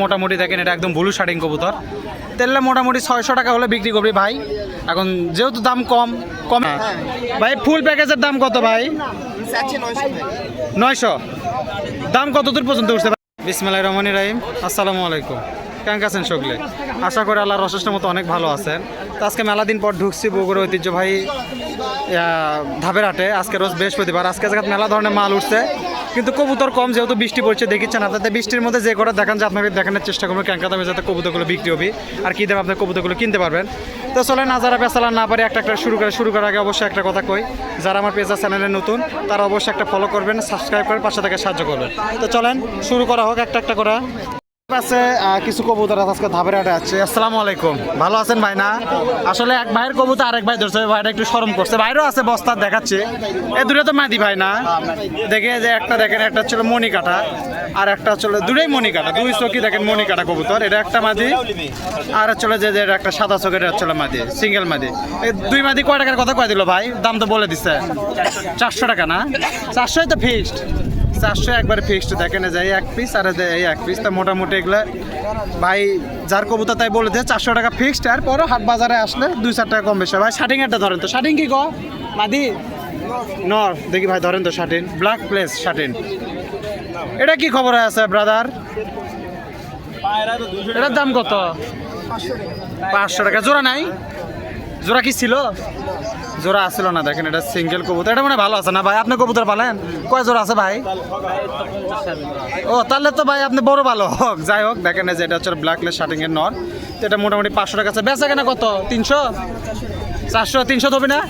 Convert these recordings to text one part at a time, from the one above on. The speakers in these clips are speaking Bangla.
মোটামুটি দেখেন এটা একদম ব্লু শার্টিং কবুতর। তেললে মোটামুটি ছয়শো টাকা হলে বিক্রি করবি ভাই। এখন যেহেতু দাম কম কম ভাই ফুল প্যাকেজের দাম কত ভাই? নয়শো দাম কত দূর পর্যন্ত উঠতে পারে বিসমাল্লাহ রহমানি রাহিম। আসসালামু আলাইকুম। কেমন আছেন সকলে? আশা করি আল্লাহর অশেষের মতো অনেক ভালো আছেন। তো আজকে মেলা দিন পর ঢুকছি বগুড়া ঐতিহ্যবাহী আহ, ধাপের হাটে। আজকে রোজ বৃহস্পতিবার। আজকে জায়গায় মেলা ধরনের মাল উঠছে। কিন্তু কবুতর কম, যেহেতু বৃষ্টি পড়ছে, দেখিচ্ছেন আপনাদের বৃষ্টির মধ্যে যে করে দেখান যে আপনাকে দেখানোর চেষ্টা করবেন ক্যাঙ্কা দামে যাতে কবুতরগুলো বিক্রি হবে, আর কী দামে আপনার কবুতরগুলো কিনতে পারবেন। তো চলে না যারা না পারে একটা একটা শুরু করে শুরু করার আগে অবশ্যই একটা কথা কই, যারা আমার পেজা চ্যানেলে নতুন, তারা অবশ্যই একটা ফলো করবেন সাবস্ক্রাইব করে পাশে থেকে সাহায্য করবেন। তো চলেন, শুরু করা হোক একটা একটা করা। আছে কিছু কবুতর আজকে ধাপের হাটে আছে। আসসালামু আলাইকুম। ভালো আছেন ভাই না আসলে এক ভাইয়ের কবুতর আরেক ভাই ধরছে ভাইটা একটু শরম করছে। বাইরেও আছে বস্তা দেখাচ্ছে। এ দূরে তো মাদি ভাই না দেখে যে একটা দেখেন, একটা ছিল মণি কাটা আর একটা ছিল দুটোই মণি কাটা দুই চোখই দেখেন মণি কাটা কবুতর। এটা একটা মাদি, আর চলে যে এটা একটা সাদা চোখের এটা চলে মাদি, সিঙ্গেল মাদি। এই দুই মাদি কয় টাকার কথা কয় দিল ভাই? দাম তো বলে দিচ্ছে চারশো টাকা না? চারশোই তো ফিক্সড চারশো একবারে ফিক্সড দেখেন যে এই এক পিস আর এই এক পিস তা মোটামুটি এগুলো ভাই যার কবুতর তাই বলে দিয়ে, চারশো টাকা ফিক্সড আর পরে হাট বাজারে আসলে দুই চার টাকা কম বেশি ভাই শার্টিং একটা ধরেন তো শার্টিং কি গো? মাদি? নর, দেখি ভাই, ধরেন তো শার্টিন ব্ল্যাক প্লেস শার্টিন এটা কি খবর আছে ব্রাদার এটার দাম কত? পাঁচশো টাকা, জোড়া নাই? জোড়া কি ছিল? জোড়া আসছিল না, দেখেন এটা সিঙ্গেল কবুতর। এটা মানে ভালো আছে না ভাই? আপনি কবুতর পালেন? কয় জোড়া আছে ভাই? ও, তাহলে তো ভাই আপনি বড় ভালো হোক। যাই হোক, দেখেন যে এটা হচ্ছে ব্ল্যাকলেস শার্টিং এর নর। তো এটা মোটামুটি পাঁচশো টাকা আছে। বেচা কেনা কত? তিনশো? চারশো? তিনশো দেবে না?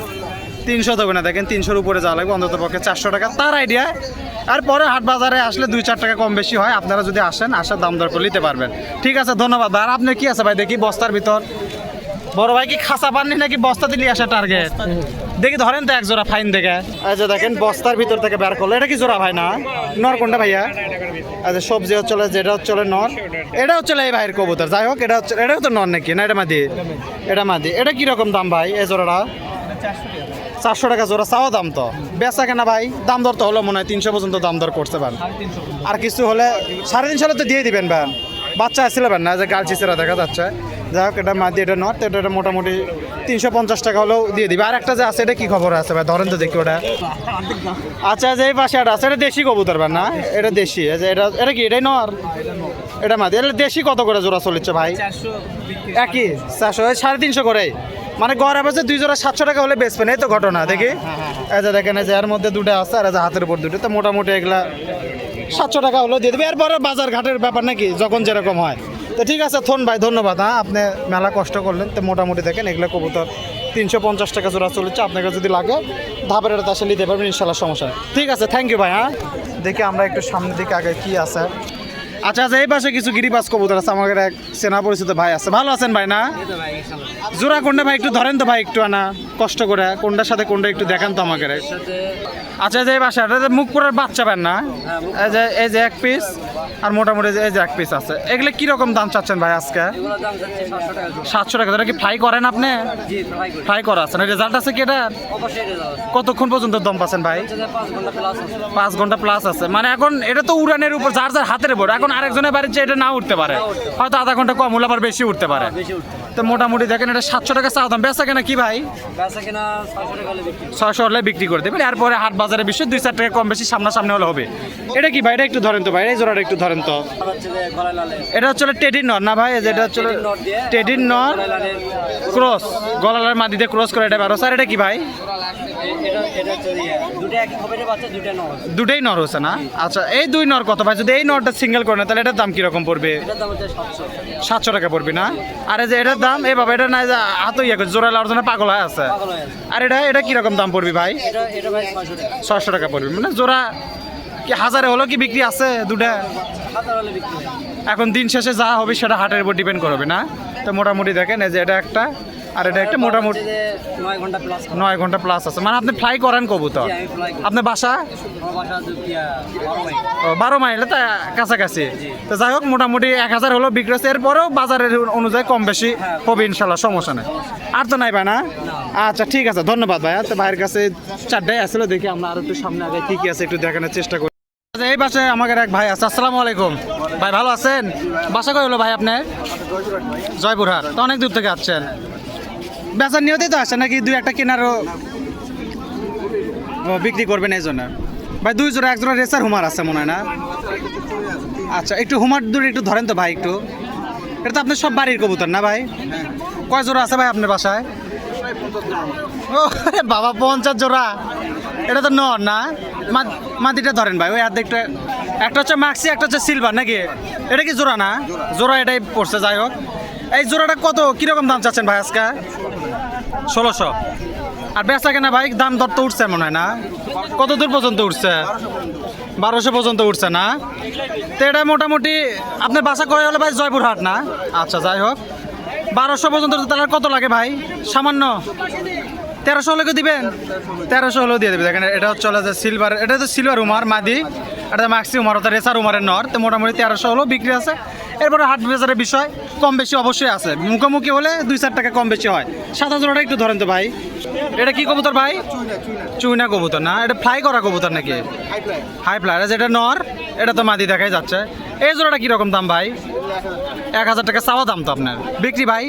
তিনশো দেবে না। দেখেন তিনশোর উপরে যাওয়া লাগবে, অন্তত পক্ষে চারশো টাকা। তার আইডিয়া আর পরে হাট বাজারে আসলে দুই চার টাকা কম বেশি হয়। আপনারা যদি আসেন, আসার দাম দর করে নিতে পারবেন। ঠিক আছে, ধন্যবাদ আর আপনার কি আছে ভাই? দেখি বস্তার ভিতর। বড় ভাই কি খাসা পাননি নাকি বস্তা দিলি আসা টার্গেট দেখি ধরেন তো এক জোড়া ফাইন দেখে। আচ্ছা দেখেন বস্তার ভিতর থেকে বের করল। এটা কি জোড়া ভাই না? নর কোনটা ভাইয়া? আচ্ছা সবজি হচ্ছে যেটা হচ্ছে নর। এটা হচ্ছে এই ভাইয়ের কবুতর। যাই হোক এটা হচ্ছে এটাও তো নর নাকি? না এটা মাদি। এটা মাদি। এটা কি রকম দাম ভাই এই জোড়াটা? চারশো টাকা জোড়া চাওয়া দাম তো। বেচা কেনা ভাই দাম দর তো হলো মনে হয় তিনশো পর্যন্ত দাম দর করতে পারেন আর কিছু হলে সাড়ে তিনশো হলে তো দিয়ে দিবেন ভাই। বাচ্চা আসছিল না যে গাল চিসেরা দেখা যাচ্ছে। যাই হোক এটা মাদি এটা নট এটা এটা মোটামুটি তিনশো পঞ্চাশ টাকা হলেও দিয়ে দিবে। আর একটা যে আছে এটা কি খবর আছে ভাই? ধরেন তো দেখি ওটা। আচ্ছা যে এই পাশে একটা আছে এটা দেশি কবুতর ভাই না? এটা দেশি যে এটা এটা কি এটাই নর? এটা মাদি। এটা দেশি কত করে জোড়া চলেছে ভাই? একই চারশো সাড়ে তিনশো করে মানে গড় আবার দুই জোড়া সাতশো টাকা হলে বেচবেন এই তো ঘটনা দেখি? এই যে দেখেন এই যে এর মধ্যে দুটো আছে আর এই যে হাতের উপর দুটো। তো মোটামুটি এগুলা সাতশো টাকা হলো দিয়ে দেবে। এরপরে বাজার ঘাটের ব্যাপার নাকি? যখন যেরকম হয়। তো ঠিক আছে, থন ভাই, ধন্যবাদ হ্যাঁ? আপনি মেলা কষ্ট করলেন। তো মোটামুটি দেখেন, এগুলো কবুতর তিনশো পঞ্চাশ টাকা জোড়া চলেছে। আপনাকে যদি লাগে, ধাপের এটা নিতে পারবেন ইনশাল্লাহ সমস্যা ঠিক আছে থ্যাংক ইউ ভাই হ্যাঁ? দেখি আমরা একটু সামনের দিকে আগে কী আছে। আচ্ছা আচ্ছা এই পাশে কিছু গিরিবাস কবুতর আছে আমাদের এক সেনা পরিচিত ভাই আছে। ভালো আছেন ভাই না? জোড়া কোনটা ভাই একটু ধরেন তো ভাই একটু আনা কষ্ট করে। কোনটার সাথে কোনটা একটু দেখান তো আমাকে। আচ্ছা যে এই বাসাটা মুখ পুরার বাচ্চা পান না? এই যে এই যে এক পিস আর মোটামুটি যে এই যে এক পিস আছে। এগুলো কি রকম দাম চাচ্ছেন ভাই আজকে? সাতশো টাকা ধরে কি ফ্রাই করেন আপনি? ফ্রাই করা। আছে না? রেজাল্ট আছে কি এটা? কতক্ষণ পর্যন্ত দম পাচ্ছেন ভাই? পাঁচ ঘণ্টা প্লাস আছে। মানে এখন এটা তো উড়ানের উপর যার যার হাতের উপর এখন আরেকজনের বাড়ির চেয়ে এটা না উঠতে পারে। হয়তো আধা ঘণ্টা কম হলে আবার বেশি উঠতে পারে। তো মোটামুটি দেখেন এটা সাতশো টাকা চাও দাম। বেচা কেনা কি ভাই? ছয়শো হলে বিক্রি করে দেবেন। এরপরে হাট বাজারে বিশ্ব দুই চার টাকা কম বেশি সামনাসামনি হলে হবে। এটা কি ভাই? এটা একটু ধরেন তো ভাই। এই জোড়াটা একটু ধরেন তো। এটা হচ্ছে টেডির নর না ভাই? যে এটা হচ্ছে টেডির নর ক্রস। গলার মাদিতে ক্রস করে এটা বারো। স্যার এটা কি ভাই? দুটোই নর হচ্ছে না? আচ্ছা এই দুই নর কত ভাই? যদি এই নরটা সিঙ্গেল করে না তাহলে এটার দাম কীরকম পড়বে? সাতশো টাকা পড়বে না? আর যে এটার দাম এ বাবা এটা না হাত ইয়ে করছে জোড়া জন্য পাগল হয়ে আছে। আর এটা এটা কীরকম দাম পড়বে ভাই? ছয়শো টাকা। পড়বে। মানে জোড়া কি হাজারে হলো কি বিক্রি আছে দুটা? এখন দিন শেষে যা হবে সেটা হাটের উপর ডিপেন্ড করবে না। তো মোটামুটি দেখেন এই যে এটা একটা আর এটা একটা মোটামুটি নয় ঘণ্টা প্লাস নয় ঘণ্টা প্লাস আছে। মানে আপনি ফ্লাই করেন কবুতর? আপনার বাসা? বারো মাইল। তা কাছাকাছি। তো যাই হোক মোটামুটি এক হাজার হলো বিক্রি হচ্ছে। এরপরেও বাজারের অনুযায়ী কম বেশি হবে ইনশাল্লাহ সমস্যা নেই। আর তো নাই ভাই না। আচ্ছা ঠিক আছে ধন্যবাদ ভাইয়া। তো ভাইয়ের কাছে চারটায় আসলে দেখি আমরা আর একটু সামনে আগে কি কি আছে একটু দেখানোর চেষ্টা করি। আচ্ছা, এই পাশে আমাদের এক ভাই আছে। আসসালামু আলাইকুম। ভাই ভালো আছেন? বাসা কই হলো ভাই আপনার? জয়পুরহাট। তো অনেক দূর থেকে আসছেন। বেচার নিয়তেই তো আসছেন নাকি দুই একটা কেনারও বিক্রি করবেন এই জন্য? ভাই, দুই জোড়া, এক জোড়া রেসার হুমার আছে মনে হয় না? আচ্ছা একটু হুমার দূরে একটু ধরেন তো ভাই একটু। এটা তো আপনার সব বাড়ির কবুতর না ভাই? কয় জোড়া আছে ভাই আপনার বাসায়? ও বাবা, পঞ্চাশ জোড়া। এটা তো না? মা- মাটিটা ধরেন ভাই, ওই একটা একটা হচ্ছে মাক্সি একটা হচ্ছে সিলভার নাকি? এটা কি জোড়া না? জোড়া এটাই পড়ছে, যাই হোক। এই জোড়াটা কত, কীরকম দাম চাচ্ছেন ভাই আজকে? ষোলোশো। আর বেচা কেনা ভাই, দাম দর তো উঠছে মনে হয় না? কত দূর পর্যন্ত উঠছে? বারোশো পর্যন্ত উঠছে না? তো এটা মোটামুটি, আপনার বাসা করে হলে ভাই? জয়পুরহাট না? আচ্ছা যাই হোক। বারোশো পর্যন্ত তাহলে কত লাগে ভাই? সামান্য? তেরোশো হলে দিবেন? তেরোশো হলেও দিয়ে দেবে দেখেন, এটা হচ্ছে হলো যে সিলভার এটা তো সিলভার উমার মাদি, এটা মাক্সি উমার ওটা রেসার উমারের নর। তো মোটামুটি তেরোশো হলেও বিক্রি আছে। এরপরে হাট বাজারের বিষয়, কম বেশি অবশ্যই আছে। মুখোমুখি হলে দুই চার টাকা কম বেশি হয়। সাত হাজারটা একটু ধরেন তো ভাই। এটা কি কবুতর ভাই? চুইনা কবুতর না? এটা ফ্লাই করা কবুতর নাকি? হাই ফ্লাই যেটা নর, এটা তো মাদি দেখাই যাচ্ছে। এই জোড়াটা কীরকম দাম ভাই? এক হাজার টাকা চাওয়া দাম তো আপনার। বিক্রি ভাই?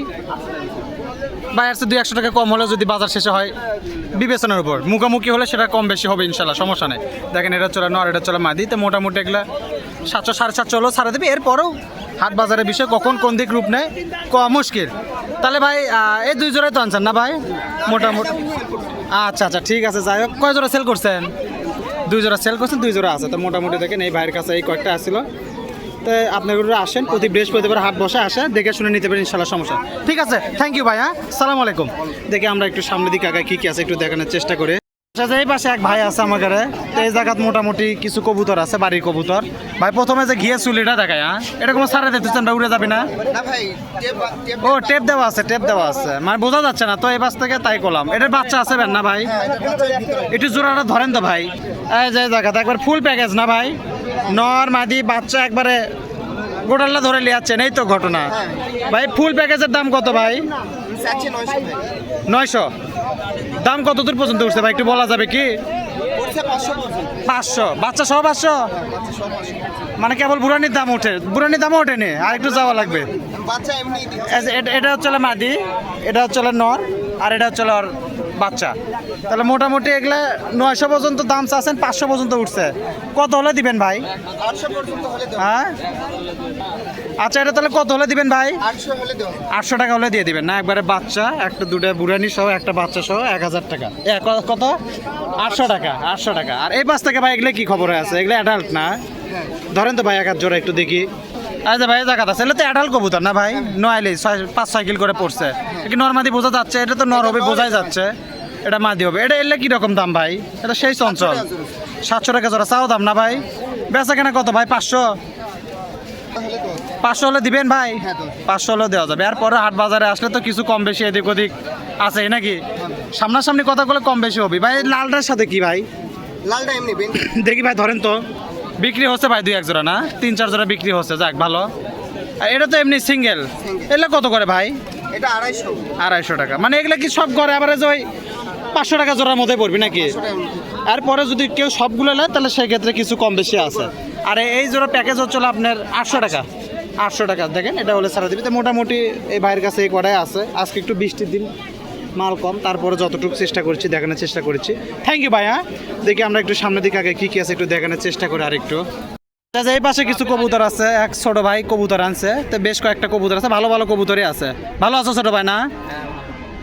ভাই আর দুই একশো টাকা কম হলে যদি বাজার শেষে হয় বিবেচনার উপর। মুখোমুখি হলে সেটা কম বেশি হবে ইনশাল্লাহ, সমস্যা নেই। দেখেন এটা চলে নর এটা চলে মাদি, তো মোটামুটি এগুলো সাতশো, সাড়ে সাতশো হলেও ছাড়া দেবে। এরপরেও হাট বাজারের বিষয় কখন কোন দিক রূপ নেয় কম মুশকিল। তাহলে ভাই এই দুই জোড়াই তো আনছেন না ভাই? মোটামুটি আচ্ছা আচ্ছা ঠিক আছে, যাই হোক। কয় জোড়া সেল করছেন? দুই জোড়া সেল করছেন, দুই জোড়া আছে। তো মোটামুটি দেখেন এই ভাইয়ের কাছে এই কয়েকটা আসছিল। তো আপনারা আসেন প্রতি বৃহস্পতিবার হাট বসে আসে দেখে শুনে নিতে পারেন ইনশাল্লাহ সমস্যা। ঠিক আছে থ্যাংক ইউ ভাই হ্যাঁ সালাম আলাইকুম। দেখে আমরা একটু সামনে দিকে আগে কী কী আছে একটু দেখানোর চেষ্টা করে। আচ্ছা এই পাশে এক ভাই আছে আমার ঘরে তো এই জায়গাত মোটামুটি কিছু কবুতর আছে বাড়ির কবুতর। ভাই প্রথমে যে ঘিয়ে চুলিটা দেখায় হ্যাঁ? এটা কোনো সারা দিতেছেন উড়ে যাবে না? ও টেপ দেওয়া আছে টেপ দেওয়া আছে। মানে বোঝা যাচ্ছে না তো এই পাশ থেকে তাই করলাম। এটার বাচ্চা আছে না ভাই? একটু জোড়াটা ধরেন তো ভাই। এই যে জায়গাতে একবার ফুল প্যাকেজ না ভাই? নর মাদি বাচ্চা একবারে গোটাল্লা ধরে লিয়াচ্ছেন এই তো ঘটনা। ভাই ফুল প্যাকেজের দাম কত ভাই? নয়শো। দাম কত দূর পর্যন্ত উঠছে ভাই একটু বলা যাবে কি? পাঁচশো। বাচ্চা সহ পাঁচশো? মানে কেবল বুড়ানির দাম ওঠে বুড়ানির দামও ওঠেনি আর একটু যাওয়া লাগবে। যে এটা- হচ্ছে মাদি এটা হচ্ছে নর আর এটা হচ্ছে বাচ্চা। তাহলে মোটামুটি এগুলা নয়শো পর্যন্ত দাম চাচ্ছেন পাঁচশো পর্যন্ত উঠছে। কত হলে দিবেন ভাই? হ্যাঁ? আচ্ছা এটা তাহলে কত হলে দিবেন ভাই? আটশো টাকা হলে দিয়ে দিবেন। না একবারে বাচ্চা একটা দুটো বুড়ানি সহ একটা বাচ্চা সহ এক হাজার টাকা। কত? আটশো টাকা আটশো টাকা। আর এই পাঁচ থেকে ভাই এগুলো কি খবর আছে? এগুলো অ্যাডাল্ট না? ধরেন তো ভাই এক জোড়া একটু দেখি। আচ্ছা ভাই জায়গা আছে। এগুলো তো অ্যাডাল্ট কবুতর না ভাই? নয়ালি ছয় পাঁচ ছয় কিল করে পড়ছে। কি নর্মাদি বোঝা যাচ্ছে এটা তো নর হবে বোঝাই যাচ্ছে। এটা মাদি হবে। এটা এলে কীরকম দাম ভাই? এটা সেই চঞ্চল। সাতশো টাকা জোড়া চাও দাম না ভাই? বেচা কেনা কত ভাই? পাঁচশো? পাঁচশো হলে দিবেন ভাই? হ্যাঁ, পাঁচশো হলে দেওয়া যাবে। আর পরে হাট বাজারে আসলে তো কিছু কম বেশি এদিক ওদিক আছে নাকি? সামনাসামনি কথা বলে কম বেশি হবে। ভাই লালটার সাথে কি ভাই? লালটা এমনি দেখি ভাই ধরেন তো। বিক্রি হচ্ছে ভাই দুই এক জোড়া না? তিন চার জোড়া বিক্রি হচ্ছে যাক ভালো। আর এটা তো এমনি সিঙ্গেল এগুলো কত করে ভাই? এটা আড়াইশো। আড়াইশো টাকা। মানে এগুলো কি সব করে আবার ওই পাঁচশো টাকা জোড়ার মধ্যে পড়বি নাকি? আর পরে যদি কেউ সবগুলো নেয় তাহলে সেক্ষেত্রে কিছু কম বেশি আছে। আর এই জোড়া প্যাকেজ হচ্ছে আপনার আটশো টাকা। আটশো টাকা। দেখেন এটা হলে সারা দিবি তো মোটামুটি এই ভাইয়ের কাছে এই কটাই আছে। আজকে একটু বৃষ্টির দিন। মাল কম তারপরে যতটুকু চেষ্টা করছি দেখানোর চেষ্টা করেছি। থ্যাংক ইউ ভাই হ্যাঁ দেখি আমরা একটু সামনের দিকে আগে কী কী আছে একটু দেখানোর চেষ্টা করি আর একটু আচ্ছা, এই পাশে কিছু কবুতর আছে এক ছোট ভাই কবুতর আনছে তো বেশ কয়েকটা কবুতর আছে ভালো ভালো কবুতরই আছে। ভালো আছো ছোট ভাই না?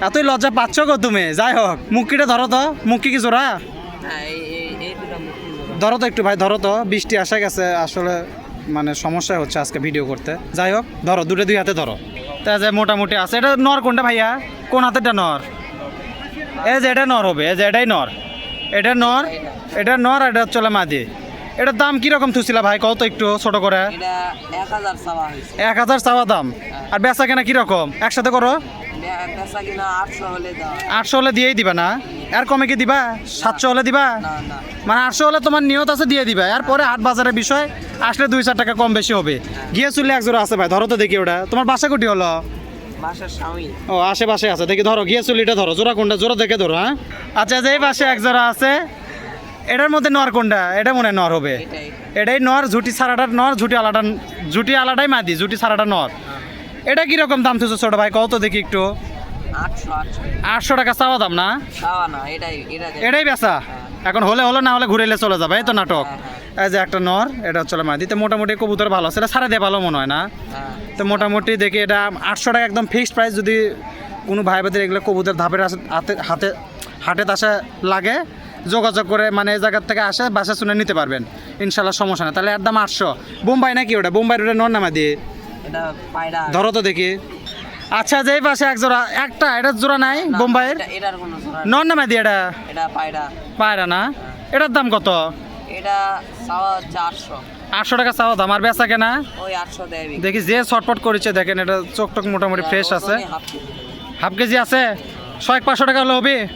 এতই লজ্জা পাচ্ছ গো তুমি যাই হোক মুক্তিটা ধরো তো মুক্তি কি জোড়া? ধরো। তো একটু ভাই ধরো তো বৃষ্টি আসা গেছে আসলে মানে সমস্যা হচ্ছে আজকে ভিডিও করতে। যাই হোক ধরো দুটো দুই হাতে ধরো। তা যে মোটামুটি আছে এটা নর কোনটা ভাইয়া? কোন হাতেরটা নর? এই যে এটা নর হবে এই যে এটাই নর। এটা নর এটা নর এটা চলে মাদি। এটার দাম কীরকম থুছিলা ভাই? কত একটু ছোট করে। এক হাজার চাওয়া দাম। আর বেচা কেনা কীরকম? একসাথে করো। আটশো হলে দিয়েই দিবা না? আর কমে কি দিবা? সাতশো হলে দিবা? মানে আটশো হলে তোমার নিয়ত আছে দিয়ে দিবা। আর পরে হাট বাজারের বিষয় আসলে দুই চার টাকা কম বেশি হবে। গিয়ে চুলে এক জোড়া আছে ভাই ধরো তো দেখি ওটা। তোমার বাসা কুটি হলো? ও আশেপাশে আছে। দেখি ধরো গিয়ে চুলিটা ধরো। জোড়া কোনটা? জোড়া দেখে ধরো হ্যাঁ? আচ্ছা যে পাশে এক জোড়া আছে এটার মধ্যে নর কোনটা? এটা মনে হয় নর হবে। এটাই। নর ঝুটি সারাটার নর ঝুটি আলাদা ঝুটি আলাদাই মাদি ঝুটি সারাটা নর। এটা কীরকম দাম থুছো ছোট ভাই? কত দেখি একটু। আটশো টাকা চাওয়া দাম না? এটাই এটাই। বেচা? এখন হলে হলো না হলে ঘুরে এলে চলে যাবে এই তো নাটক। এই যে একটা নর এটা হচ্ছে মাদি। তো মোটামুটি কবুতর ভালো আছে এটা সারা দিয়ে ভালো মনে হয় না। তো মোটামুটি দেখি এটা আটশো টাকা একদম ফিক্সড প্রাইস যদি কোনো ভাই বোধের এগুলো কবুতর ধাপের আসে হাতে হাতে হাটে আসে লাগে যোগাযোগ করে মানে এই জায়গার থেকে আসে বাসা শুনে নিতে পারবেন। ইনশাল্লাহ সমস্যা না তাহলে একদম আটশো। বোম্বাই নাকি ওটা? বোম্বাই ওটা নর নামা দিয়ে ধরো তো দেখি। আচ্ছা যেই পাশে এক জোড়া একটা এটা জোড়া নাই বোম্বাইয়ের? এটা- এটার কোনো জোড়া নেই। নর নামা দিয়ে এটা? এটা পায়রা। পায়রা না? এটার দাম কত? এটা চাওয়া হচ্ছে আটশো টাকা চাও দাম আর বেচা কেনা? ওই আটশো দেয় দেখি যে ছটপট করেছে দেখেন এটা চোখ টোক মোটামুটি ফ্রেশ আছে। Half KG. আছে? ছয় পাঁচশো টাকা হলে হবে?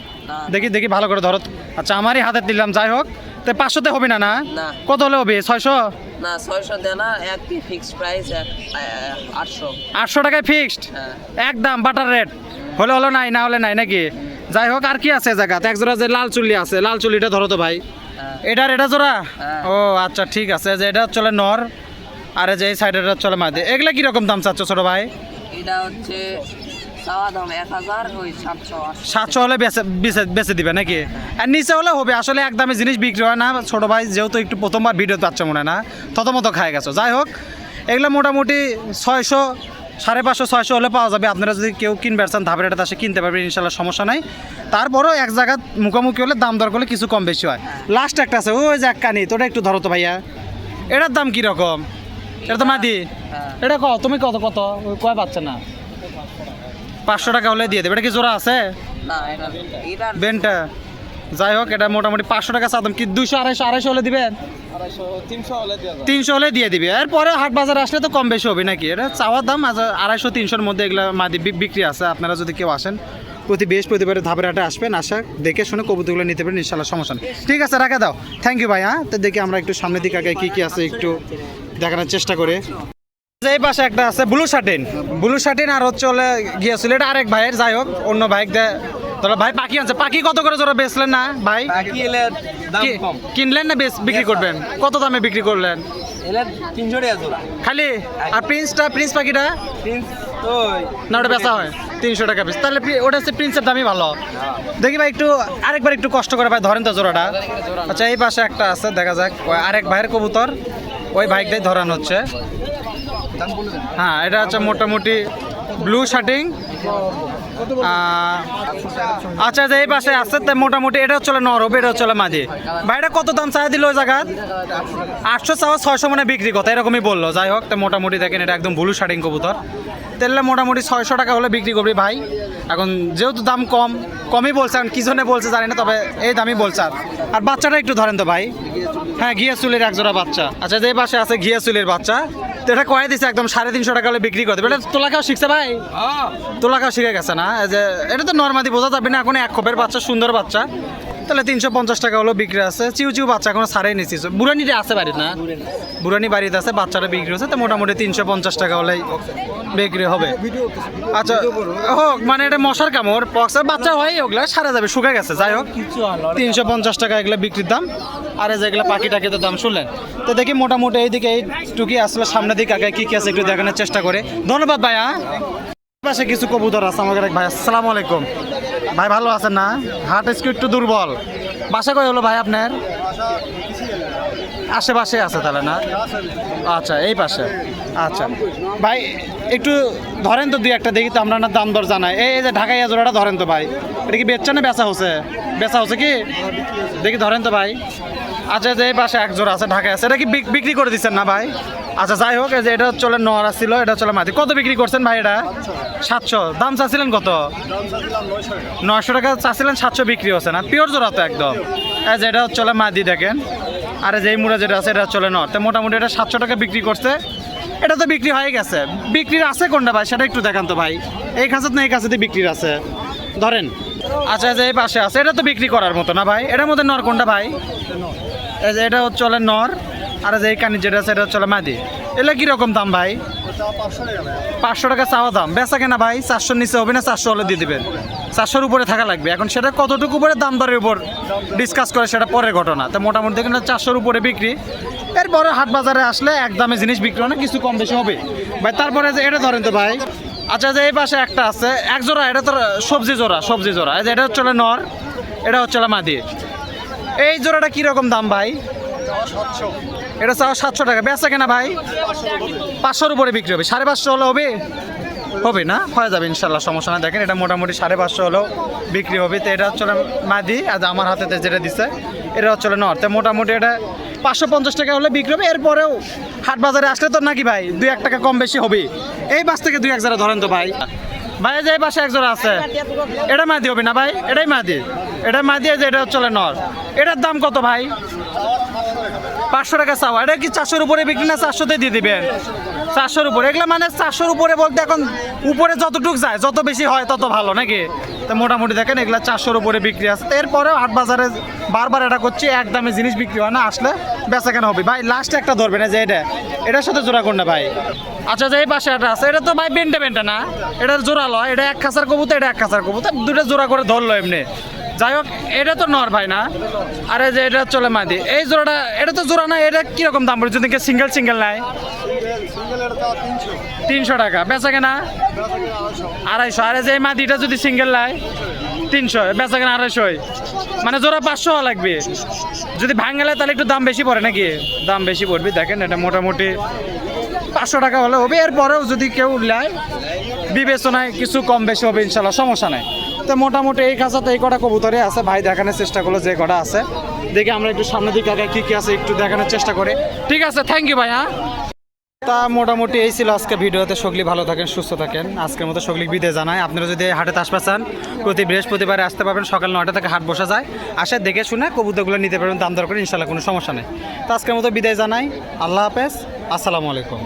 দেখি দেখি ভালো করে ধরো। আচ্ছা আমারই হাতে দিলাম যাই হোক। তো পাঁচশোতে হবে না না? না। কত হলে হবে? ছয়শো? না ছয়শো দেয় না এক ফিক্সড প্রাইস আটশো। আটশো টাকায় ফিক্সড হ্যাঁ। একদম বাটার রেট হলে হলো নাই না হলে নাই নাকি? যাই হোক আর কি আছে জায়গাতে? এক জোড়া যে লাল চুল্লি আছে লাল চুল্লিটা ধরো তো ভাই। হ্যাঁ। এটার এটা জোড়া? হ্যাঁ। ও আচ্ছা ঠিক আছে। যে এটা চলে নর আর এই যে এই সাইডের চলে মাদে। এগুলা কীরকম দাম চাচ্ছ ছোট ভাই? এটা হচ্ছে চাওয়া দাম এক হাজার ওই সাতশো সাতশো হলে বেচে দিবে নাকি? আর নিচে হলে হবে আসলে একদমে জিনিস বিক্রি হয় না। ছোট ভাই যেহেতু একটু প্রথমবার ভিডিও পাচ্ছে মনে হয় না তত মতো খায় গেছো। যাই হোক এগুলো মোটামুটি ছয়শো সাড়ে পাঁচশো ছয়শো হলে পাওয়া যাবে। আপনারা যদি কেউ কিনবে চান ধাপের এটা সে কিনতে পারবেন ইনশাল্লাহ সমস্যা নাই। তারপরও এক জায়গা মুখোমুখি হলে দাম দর করলে কিছু কম বেশি হয়। লাস্ট একটা আছে ওই যে এক কানি তোটা একটু ধরো তো ভাইয়া। এটার দাম কীরকম এটা তো মাদি। হ্যাঁ। এটা কত? তুমি কত কত? কয় পাচ্ছে না? পাঁচশো টাকা হলে দিয়ে দেবে। এটা কি জোড়া আছে? না এটা এটা বেনটা। যাই হোক এটা মোটামুটি পাঁচশো টাকা চাদম। কি দুশো আড়াইশো আড়াইশো হলে দিবেন? তিনশো হলে দিয়ে দিবে। এরপরে হাট বাজার আসলে তো কম বেশি হবে নাকি? এটা চাওয়ার দাম আড়াইশো তিনশোর মধ্যে এগুলো মাদি বিক্রি আছে। আপনারা যদি কেউ আসেন প্রতি বৃহস্পতিবারে ধাপের হাটে আসবেন আসা দেখে শুনে কবুতরগুলো নিতে পারেন ইনশাল্লাহ সমস্যা নেই। ঠিক আছে রাখা দাও। থ্যাংক ইউ ভাই হ্যাঁ? তো দেখি আমরা একটু সামনের দিকে আগে কী কী আছে একটু দেখানোর চেষ্টা করে। এই পাশে একটা আছে ব্লু শার্টিন ব্লু শার্টিন আর হচ্ছে হলে গিয়েছিল এটা আরেক ভাইয়ের যাই হোক অন্য ভাইক তোরা ভাই পাখি আছে পাখি কত করে তোরা বেচলেন না ভাই? কিনলেন না বেচ বিক্রি করবেন? কত দামে বিক্রি করলেন? খালি? আর প্রিন্সটা প্রিন্স পাখিটা? না ওটা বেচা হয়। তিনশো টাকা পিস তাহলে ওটা হচ্ছে প্রিন্সের দামই ভালো। দেখি ভাই একটু আরেকবার একটু কষ্ট করে ভাই ধরেন তো জোড়াটা। আচ্ছা এই পাশে একটা আছে দেখা যাক। আরেক ভাইয়ের কবুতর। ওই বাইকটাই ধরানো হচ্ছে। হ্যাঁ এটা হচ্ছে মোটামুটি ব্লু শার্টিং আচ্ছা এই পাশে আছে তো মোটামুটি, এটা হচ্ছে নরব এটা হচ্ছে মাঝি। ভাই, এটা কত দাম চাই দিল ওই জায়গা আটশো চাওয়া ছয়শো মানে বিক্রি কথা এরকমই বলল। যাই হোক, তো মোটামুটি দেখেন, এটা একদম ব্লু শার্টিং কবুতর। তেললে মোটামুটি ছয়শো টাকা হলে বিক্রি করবি ভাই। এখন যেহেতু দাম কম কমই বলছে কি জন্য বলছে জানি না তবে এই দামি বলছে আর। আর বাচ্চাটা একটু ধরেন তো ভাই। হ্যাঁ ঘিয়া চুলের একজোড়া বাচ্চা। আচ্ছা যে পাশে আছে ঘিয়া চুলের বাচ্চা তো এটা কয়ে দিছে একদম সাড়ে তিনশো টাকা হলে বিক্রি করে দেবে এটা তোলাকাও শিখছে ভাই। তোলাকাও শিখে গেছে না? যে এটা তো নর্মালি বোঝা যাবে না এখন এক খোপের বাচ্চা সুন্দর বাচ্চা। তাহলে তিনশো পঞ্চাশ টাকা হলো বিক্রি আছে। চিউ চিউ বাচ্চা এখনও ছাড়াই নিচ্ছিস বুড়ানিটা আছে বাড়িতে না? বুড়ানি বাড়িতে আছে, বাচ্চাটা বিক্রি হচ্ছে তো মোটামুটি তিনশো পঞ্চাশ টাকা হলেই বিক্রি হবে। আচ্ছা হোক মানে এটা মশার কামড় পক্স বাচ্চা হয় ওগুলা সারা যাবে, শুকে গেছে, যাই হোক। তিনশো পঞ্চাশ টাকা এগুলো বিক্রির দাম। আর এই যেগুলো পাখি টাকিতে দাম, শুনলেন? তো দেখি মোটামুটি এইদিকে এইটুকি আসলে সামনের দিকে আগে কী কী আছে একটু দেখানোর চেষ্টা করে। ধন্যবাদ ভাইয়া পাশে কিছু কবুতর আছে আমাদের এক ভাই। আসসালামু আলাইকুম। ভাই, ভালো আছেন না? হার্ট স্কিউ একটু দুর্বল। বাসা কই হলো ভাই আপনার? আশেপাশে আছে তাহলে না? আচ্ছা এই পাশে। আচ্ছা। ভাই, একটু ধরেন তো দুই একটা, দেখি তো আমরা না দাম দর জানাই। এই যে ঢাকাইয়া জোড়াটা ধরেন তো ভাই। এটা কি বেচছে না বেচা হচ্ছে? বেচা হচ্ছে কি? দেখি, ধরেন তো ভাই। আচ্ছা যে এই পাশে এক জোড়া আছে, ঢাকায় আছে। এটা কি বিক- বিক্রি করে দিচ্ছেন না ভাই? আচ্ছা যাই হোক যে এটা চলে নরা ছিল, এটা চলে মাটি। কত বিক্রি করছেন ভাই এটা? সাতশো। দাম চাচ্ছিলেন কত? নয়শো টাকা চাচ্ছিলেন, সাতশো বিক্রি হচ্ছে না। পিওর জোড়া তো একদম। এই যে এটা চলে মাদি, দেখেন। আর যে মুড়া যেটা আছে, এটা চলে নর। তো মোটামুটি এটা সাতশো টাকা বিক্রি করছে। এটা তো বিক্রি হয়ে গেছে। বিক্রির আছে কোনটা ভাই? সেটা একটু দেখান তো ভাই। এই কাছে না এই কাছেতে বিক্রির আছে? ধরেন। আচ্ছা যে এই পাশে আছে, এটা তো বিক্রি করার মতো না ভাই? এটার মধ্যে নর কোনটা ভাই? এই যে এটা হচ্ছে নর, আর যে এই কানি যেটা আছে, এটা চলে মাদি। এলে কীরকম দাম ভাই? পাঁচশো টাকা চাওয়া দাম। বেচা কেনা ভাই? চারশোর নিচে হবে না, চারশো হলে দিয়ে দিবেন। চারশোর উপরে থাকা লাগবে। এখন সেটা কতটুকু উপরে, দাম দরের উপর ডিসকাস করে সেটা পরের ঘটনা। তো মোটামুটি দেখুন, চারশোর উপরে বিক্রি। এরপরে হাট বাজারে আসলে এক দামে জিনিস বিক্রি হয় না কিছু কম বেশি হবে। ভাই, তারপরে যে এটা ধরেন তো ভাই আচ্ছা যে এই পাশে একটা আছে, এক জোড়া, এটা তো সবজি জোড়া সবজি জোড়া। এটা হচ্ছে নর, এটা হচ্ছে মাদি। এই জোড়াটা কীরকম দাম ভাই? এটা চাও সাতশো টাকা। বেচা কেনা ভাই? পাঁচশোর উপরে বিক্রি হবে। সাড়ে পাঁচশো হলে হবে? হবে না? হয়ে যাবে ইনশাল্লাহ, সমস্যা না দেখেন, এটা মোটামুটি সাড়ে পাঁচশো হলেও বিক্রি হবে। তো এটা হচ্ছে মাদি, আর আমার হাতে যেটা দিছে, এটা হচ্ছে নর। তো মোটামুটি এটা পাঁচশো পঞ্চাশ টাকা হলে বিক্রি হবে। এরপরেও হাট বাজারে আসলে তো নাকি ভাই? দুই এক টাকা কম বেশি হবে এই বাস থেকে দুই এক জায়গা ধরেন তো ভাই। ভাই যে পাশে এক জোড়া আছে। এটা মাদি হবে না ভাই? এটাই মাদি। এটা মাদি যে এটা চলে নর। এটার দাম কত ভাই? পাঁচশো টাকা চাওয়া। এটা কি চারশোর উপরে বিক্রি না চারশোতে দিয়ে দিবেন? চারশোর উপরে। এগুলো মানে চারশোর উপরে বলতে এখন উপরে যতটুক যায়, যত বেশি হয় তত ভালো নাকি? তো মোটামুটি দেখেন এগুলো চারশোর উপরে বিক্রি আছে। এরপরেও হাট বাজারে বারবার এটা করছি, এক দামে জিনিস বিক্রি হয় না, আসলে বেচা কেন হবে। ভাই লাস্টে একটা ধরবে না যে এটা। এটার সাথে জোড়া কোনটা ভাই। আচ্ছা যে এই পাশে একটা আছে, এটা তো ভাই বেন্টে বেন্টে না? এটার জোড়া লয়, এটা এক খাসার কবুতর, এটা এক খাঁচার কবুতর দুটো জোড়া করে ধরলো এমনি। যাই হোক, এটা তো নর ভাই না? আরে যে এটা চলে মাদি। এই জোড়াটা, এটা তো জোড়া না, এটা কীরকম দাম পড়ে? যদি সিঙ্গেল সিঙ্গেল নেয়। তিনশো। টাকা। বেচা কেনা? আড়াইশো। আরে যে মাদিটা যদি সিঙ্গেল নেয় তিনশো। বেচা কেনা আড়াইশোই। মানে জোড়া পাঁচশো লাগবে। যদি ভাঙালে তাহলে একটু দাম বেশি পড়ে নাকি? দাম বেশি পড়বে। দেখেন এটা মোটামুটি পাঁচশো টাকা হলে হবে। এরপরেও যদি কেউ নেয় বিবেচনায় কিছু কম বেশি হবে ইনশাল্লাহ সমস্যা নাই। তো মোটামুটি এই কাছাতে এই কটা কবুতরে আছে। ভাই দেখানোর চেষ্টা করল যে কটা আছে। দেখে আমরা একটু সামনের দিকে আগে কী কী আছে একটু দেখানোর চেষ্টা করি। ঠিক আছে থ্যাংক ইউ ভাই হ্যাঁ তা মোটামুটি এই ছিল আজকে ভিডিওতে। সগলি ভালো থাকেন, সুস্থ থাকেন। আজকের মতো সগলি বিদায় জানায় আপনারা যদি হাটে আসতে চান, প্রতি বৃহস্পতিবারে আসতে পারবেন। সকাল নয়টা থেকে হাট বসা যায়। আসে দেখে শুনে কবুতরগুলো নিতে পারবেন, দাম দর করে ইনশাল্লাহ কোনো সমস্যা নেই। তো আজকের মতো বিদায় জানাই। আল্লাহ হাফেজ। আসসালামু আলাইকুম।